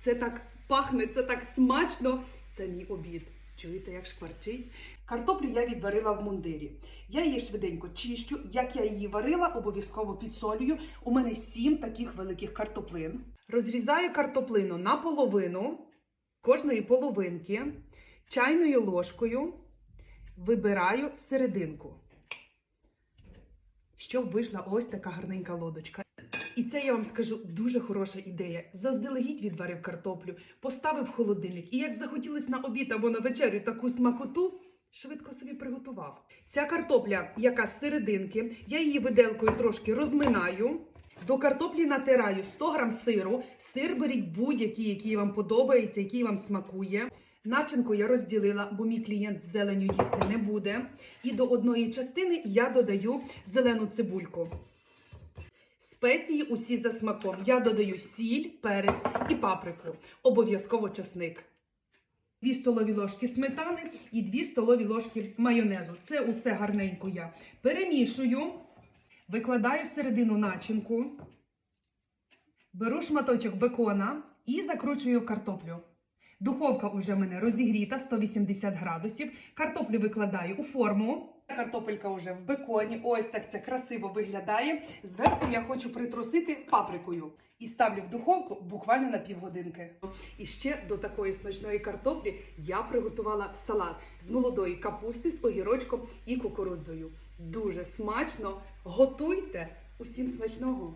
Це так пахне, це так смачно. Це мій обід. Чуєте, як шкварчить? Картоплю я відварила в мундирі. Я її швиденько чищу. Як я її варила, обов'язково підсолюю. У мене сім таких великих картоплин. Розрізаю картоплину на половину кожної половинки чайною ложкою вибираю серединку. Щоб вийшла ось така гарненька лодочка. І це я вам скажу дуже хороша ідея. Заздалегідь відварив картоплю, поставив в холодильник, і як захотілось на обід або на вечерю таку смакоту, швидко собі приготував. Ця картопля, яка з серединки, я її виделкою трошки розминаю. До картоплі натираю 100 грам сиру. Сир беріть будь-який, який вам подобається, який вам смакує. Начинку я розділила, бо мій клієнт зеленю їсти не буде. І до одної частини я додаю зелену цибульку. Спеції усі за смаком. Я додаю сіль, перець і паприку. Обов'язково часник. 2 столові ложки сметани і 2 столові ложки майонезу. Це усе гарненько я перемішую, викладаю всередину начинку, беру шматочок бекона і закручую картоплю. Духовка уже в мене розігріта 180 градусів. Картоплю викладаю у форму. Картопелька вже в беконі. Ось так це красиво виглядає. Зверху я хочу притрусити паприкою і ставлю в духовку буквально на півгодинки. І ще до такої смачної картоплі я приготувала салат з молодої капусти, з огірочком і кукурудзою. Дуже смачно! Готуйте! Усім смачного!